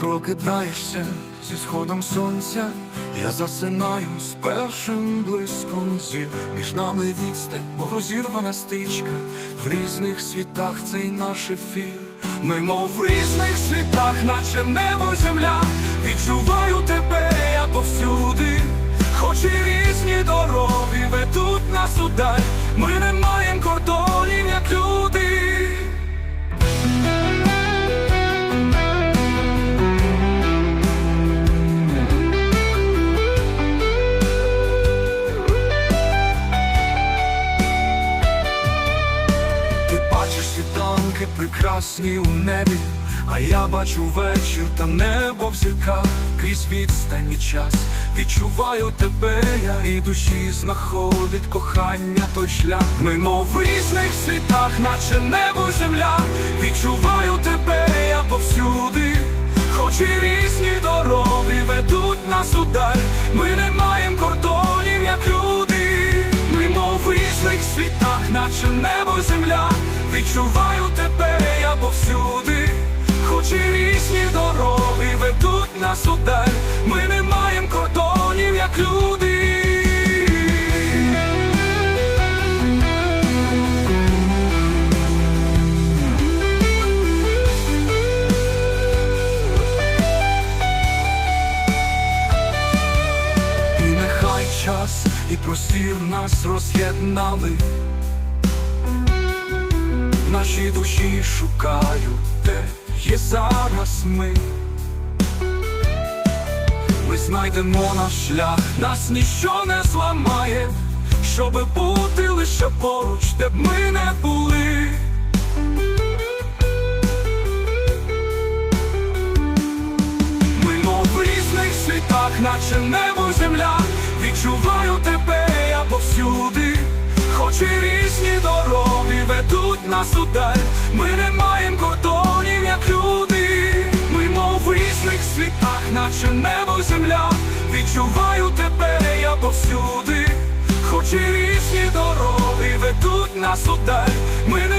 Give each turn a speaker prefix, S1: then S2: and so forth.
S1: прокидаєшся зі сходом сонця, я засинаю з першим блиском зір Між нами відстань, мов розірвана стичка, в різних світах цей наш ефір. Ми, мов в різних світах, наче небо земля, відчуваю тебе, я повсюди, хоч і різні дороги ведуть нас удаль, ми не маємо світанки прекрасні у небі, а я бачу вечір та небо в зірках крізь відстань і час. Відчуваю тебе, я і душі знаходить кохання той шлях. Ми мов в різних світах, наче небо земля. Відчуваю тебе, я повсюди, хоч і різні дороги ведуть нас удаль. Ми не наче небо земля. Відчуваю тебе, я повсюди, хоч і різні дороги ведуть нас удаль. Ми не маємо кордонів, як люди. І нехай час і простір нас роз'єднали. Нашій душі шукаю, де є зараз ми. Ми знайдемо наш шлях, нас ніщо не зламає, щоби бути лише поруч, де б ми не були. Ми мов в різних світах, наче небо земля, відчуваю тебе, я повсюди, нас удаль, ми не маємо кордонів, як люди, ми мов в різних світах, наче небо земля, відчуваю тебе, я повсюди, хоч і різні дороги ведуть нас удаль, ми.